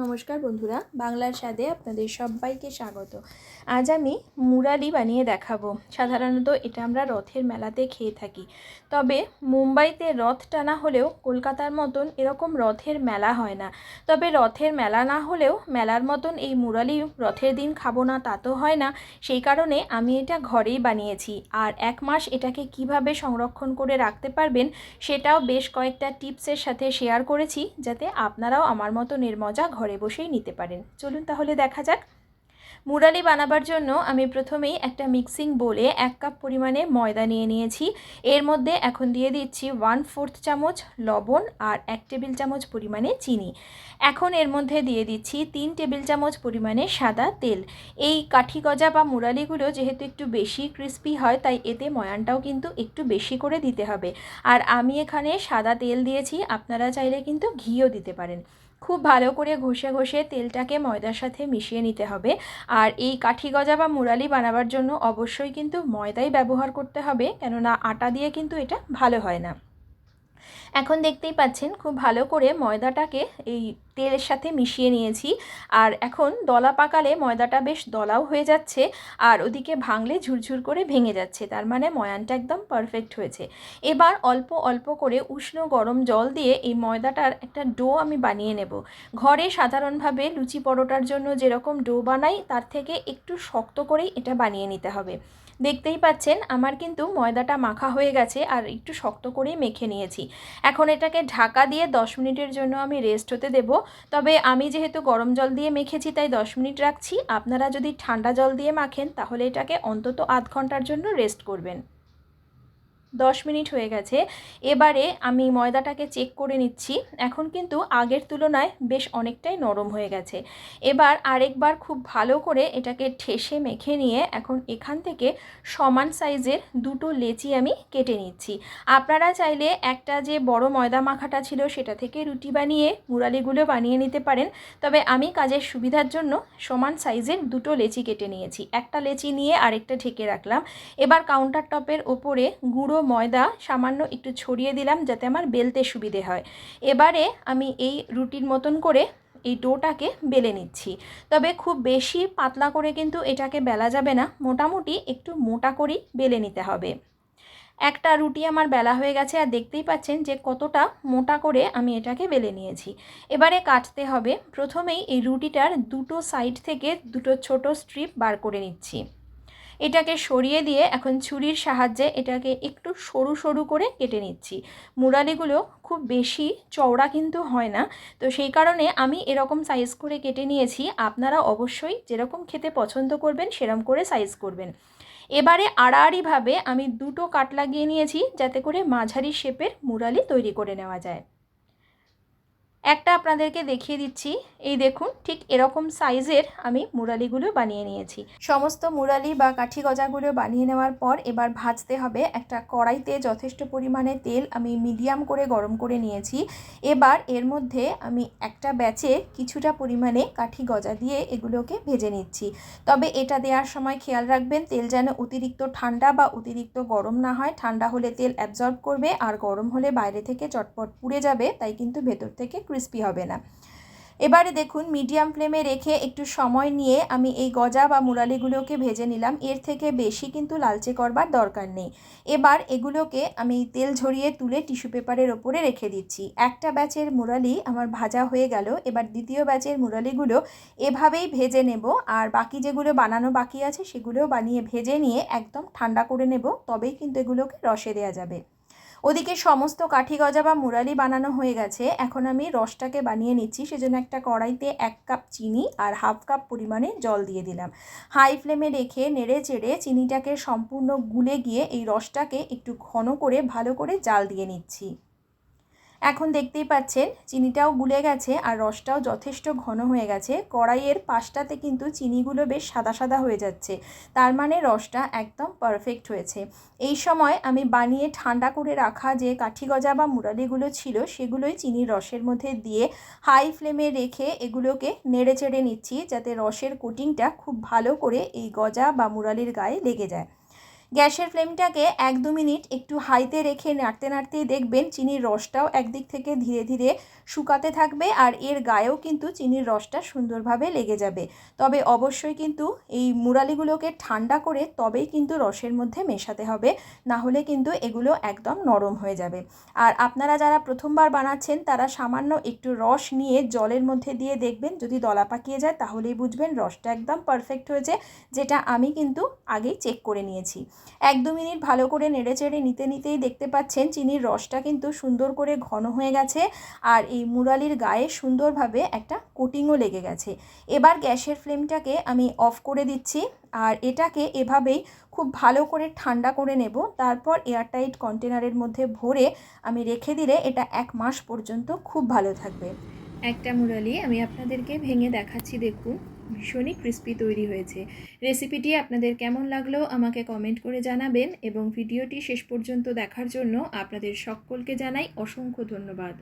নমস্কার বন্ধুরা, বাংলার স্বাদে আপনাদের সবাইকে স্বাগত। আজ আমি মুরালি বানিয়ে দেখাবো। সাধারণত এটা আমরা রথের মেলাতে খেয়ে থাকি। তবে মুম্বাইতে রথ টানা হলেও কলকাতার মতন এরকম রথের মেলা হয় না। তবে রথের মেলা না হলেও মেলার মতন এই মুরালি রথের দিন খাব না তা তো হয় না। সেই কারণে আমি এটা ঘরেই বানিয়েছি। আর এক মাস এটাকে কীভাবে সংরক্ষণ করে রাখতে পারবেন সেটাও বেশ কয়েকটা টিপসের সাথে শেয়ার করেছি, যাতে আপনারাও আমার মতন এর মজা ঘরে বসেই নিতে পারেন। চলুন তাহলে দেখা যাক। মুরালি বানাবার জন্য আমি প্রথমেই একটা মিক্সিং বোলে এক কাপ পরিমাণে ময়দা নিয়ে নিয়েছি। এর মধ্যে এখন দিয়ে দিচ্ছি ওয়ান ফোর্থ চামচ লবণ আর এক টেবিল চামচ পরিমাণে চিনি। এখন এর মধ্যে দিয়ে দিচ্ছি তিন টেবিল চামচ পরিমাণে সাদা তেল। এই কাঠি গজা বা মুরালিগুলো যেহেতু একটু বেশি ক্রিস্পি হয়, তাই এতে ময়ানটাও কিন্তু একটু বেশি করে দিতে হবে। আর আমি এখানে সাদা তেল দিয়েছি, আপনারা চাইলে কিন্তু ঘিও দিতে পারেন। খুব ভালো করে ঘষে ঘষে তেলটাকে ময়দার সাথে মিশিয়ে নিতে হবে। আর এই কাঠি গজা বা মুরালি বানাবার জন্য অবশ্যই কিন্তু ময়দাই ব্যবহার করতে হবে, কেননা আটা দিয়ে কিন্তু এটা ভালো হয় না। এখন দেখতেই পাচ্ছেন খুব ভালো করে ময়দাটাকে এই তেলের সাথে মিশিয়ে নিয়েছি। আর এখন দলা পাকালে ময়দাটা বেশ দলাও হয়ে যাচ্ছে আর ওদিকে ভাঙলে ঝুরঝুর করে ভেঙে যাচ্ছে। তার মানে ময়ানটা একদম পারফেক্ট হয়েছে। এবার অল্প অল্প করে উষ্ণ গরম জল দিয়ে এই ময়দাটার একটা ডো আমি বানিয়ে নেব। ঘরে সাধারণভাবে লুচি পরোটার জন্য যেরকম ডো বানাই, তার থেকে একটু শক্ত করেই এটা বানিয়ে নিতে হবে। দেখতেই পাচ্ছেন আমার কিন্তু ময়দাটা মাখা হয়ে গেছে আর একটু শক্ত করেই মেখে নিয়েছি। এখন এটাকে ঢাকা দিয়ে দশ মিনিটের জন্য আমি রেস্ট হতে দেব। তবে আমি যেহেতু গরম জল দিয়ে মেখেছি তাই দশ মিনিট রাখছি। আপনারা যদি ঠান্ডা জল দিয়ে মাখেন তাহলে এটাকে অন্তত আধ ঘণ্টার জন্য রেস্ট করবেন। দশ মিনিট হয়ে গেছে। এবারে আমি ময়দাটাকে চেক করে নিচ্ছি। এখন কিন্তু আগের তুলনায় বেশ অনেকটাই নরম হয়ে গেছে। এবার আরেকবার খুব ভালো করে এটাকে ঠেসে মেখে নিয়ে এখন এখান থেকে সমান সাইজের দুটো লেচি আমি কেটে নিচ্ছি। আপনারা চাইলে একটা যে বড় ময়দা মাখাটা ছিল সেটা থেকে রুটি বানিয়ে, মুরালিগুলো বানিয়ে নিতে পারেন। তবে আমি কাজের সুবিধার জন্য সমান সাইজের দুটো লেচি কেটে নিয়েছি। একটা লেচি নিয়ে আরেকটা ঢেকে রাখলাম। এবার কাউন্টার টপের ওপরে গুঁড়ো ময়দা সামান্য একটু ছড়িয়ে দিলাম যাতে আমার বেলতে সুবিধে হয়। এবারে আমি এই রুটির মতন করে এই ডোটাকে বেলে নিচ্ছি। তবে খুব বেশি পাতলা করে কিন্তু এটাকে বেলা যাবে না। মোটামুটি একটু মোটা করেই বেলে নিতে হবে। একটা রুটি আমার বেলা হয়ে গেছে আর দেখতেই পাচ্ছেন যে কতটা মোটা করে আমি এটাকে বেলে নিয়েছি। এবারে কাটতে হবে। প্রথমেই এই রুটিটার দুটো সাইড থেকে দুটো ছোট স্ট্রিপ বার করে নিচ্ছি। এটাকে সরিয়ে দিয়ে এখন ছুরির সাহায্যে এটাকে একটু সরু সরু করে কেটে নিচ্ছি। মুরালিগুলো খুব বেশি চওড়া কিন্তু হয় না। তো সেই কারণে আমি এরকম সাইজ করে কেটে নিয়েছি। আপনারা অবশ্যই যেরকম খেতে পছন্দ করবেন সেরকম করে সাইজ করবেন। এবারে আড়াআড়িভাবে আমি দুটো কাট লাগিয়ে নিয়েছি যাতে করে মাঝারি শেপের মুরালি তৈরি করে নেওয়া যায়। একটা আপনাদেরকে দেখিয়ে দিচ্ছি। এই দেখুন, ঠিক এরকম সাইজের আমি মুরালিগুলো বানিয়ে নিয়েছি। সমস্ত মুরালি বা কাঠি গজাগুলো বানিয়ে নেওয়ার পর এবার ভাজতে হবে একটা কড়াইতে যথেষ্ট পরিমাণে তেল আমি মিডিয়াম করে গরম করে নিয়েছি। এবার এর মধ্যে আমি একটা ব্যাচে কিছুটা পরিমাণে কাঠি গজা দিয়ে এগুলোকে ভেজে নিচ্ছি। তবে এটা দেওয়ার সময় খেয়াল রাখবেন, তেল যেন অতিরিক্ত ঠান্ডা বা অতিরিক্ত গরম না হয়। ঠান্ডা হলে তেল অ্যাবজর্ব করবে, আর গরম হলে বাইরে থেকে চটপট পুড়ে যাবে, তাই কিন্তু ভেতর থেকে ক্রিস্পি হবে না। এবারে দেখুন মিডিয়াম ফ্লেমে রেখে একটু সময় নিয়ে আমি এই গজা বা মুরালিগুলোকে ভেজে নিলাম। এর থেকে বেশি কিন্তু লালচে করবার দরকার নেই। এবার এগুলোকে আমি তেল ঝরিয়ে তুলে টিস্যু পেপারের ওপরে রেখে দিচ্ছি। একটা ব্যাচের মুরালি আমার ভাজা হয়ে গেল। এবার দ্বিতীয় ব্যাচের মুরালিগুলো এভাবেই ভেজে নেব। আর বাকি যেগুলো বানানো বাকি আছে, সেগুলোও বানিয়ে ভেজে নিয়ে একদম ঠান্ডা করে নেব। তবেই কিন্তু এগুলোকে রসে দেওয়া যাবে। ওদিকে সমস্ত কাঠি গজা বা মুরালি বানানো হয়ে গেছে। এখন আমি রসটাকে বানিয়ে নিচ্ছি। সেজন্য একটা কড়াইতে এক কাপ চিনি আর হাফ কাপ পরিমাণে জল দিয়ে দিলাম। হাই ফ্লেমে রেখে নেড়ে চেড়ে চিনিটাকে সম্পূর্ণ গুলে গিয়ে এই রসটাকে একটু ঘন করে ভালো করে জাল দিয়ে নিচ্ছি। এখন দেখতেই পাচ্ছেন, চিনিটাও গুলে গেছে আর রসটাও যথেষ্ট ঘন হয়ে গেছে। কড়াইয়ের পাশটাতে কিন্তু চিনিগুলো বেশ সাদা সাদা হয়ে যাচ্ছে। তার মানে রসটা একদম পারফেক্ট হয়েছে। এই সময় আমি বানিয়ে ঠান্ডা করে রাখা যে কাঠি গজা বা মুরালিগুলো ছিল, সেগুলোই চিনির রসের মধ্যে দিয়ে হাই ফ্লেমে রেখে এগুলোকে নেড়ে চেড়ে নিচ্ছি, যাতে রসের কোটিংটা খুব ভালো করে এই গজা বা মুরালির গায়ে লেগে যায়। গ্যাসের ফ্লেমটাকে এক দু মিনিট একটু হাইতে রেখে নাড়তে নাড়তেই দেখবেন চিনির রসটাও একদিক থেকে ধীরে ধীরে শুকাতে থাকবে আর এর গায়েও কিন্তু চিনির রসটা সুন্দরভাবে লেগে যাবে। তবে অবশ্যই কিন্তু এই মুরালিগুলোকে ঠান্ডা করে তবেই কিন্তু রসের মধ্যে মেশাতে হবে না হলে কিন্তু এগুলো একদম নরম হয়ে যাবে। আর আপনারা যারা প্রথমবার বানাচ্ছেন, তারা সামান্য একটু রস নিয়ে জলের মধ্যে দিয়ে দেখবেন, যদি দলা পাকিয়ে যায়, তাহলেই বুঝবেন রসটা একদম পারফেক্ট হয়েছে, যেটা আমি কিন্তু আগেই চেক করে নিয়েছি। এক দু মিনিট ভালো করে নেড়ে চেড়ে নিতে নিতেই দেখতে পাচ্ছেন চিনির রসটা কিন্তু সুন্দর করে ঘন হয়ে গেছে আর এই মুরালির গায়ে সুন্দরভাবে একটা কোটিংও লেগে গেছে। এবার গ্যাসের ফ্লেমটাকে আমি অফ করে দিচ্ছি আর এটাকে এভাবেই খুব ভালো করে ঠান্ডা করে নেব। তারপর এয়ারটাইট কন্টেনারের মধ্যে ভরে আমি রেখে দিলে এটা এক মাস পর্যন্ত খুব ভালো থাকবে। একটা মুরালি আমি আপনাদেরকে ভেঙে দেখাচ্ছি, দেখুন। ভীষণই ক্রিস্পি তৈরি হয়েছে। রেসিপিটি আপনাদের কেমন লাগল আমাকে কমেন্ট করে জানাবেন এবং ভিডিওটি শেষ পর্যন্ত দেখার জন্য আপনাদের সকলকে জানাই অসংখ্য ধন্যবাদ।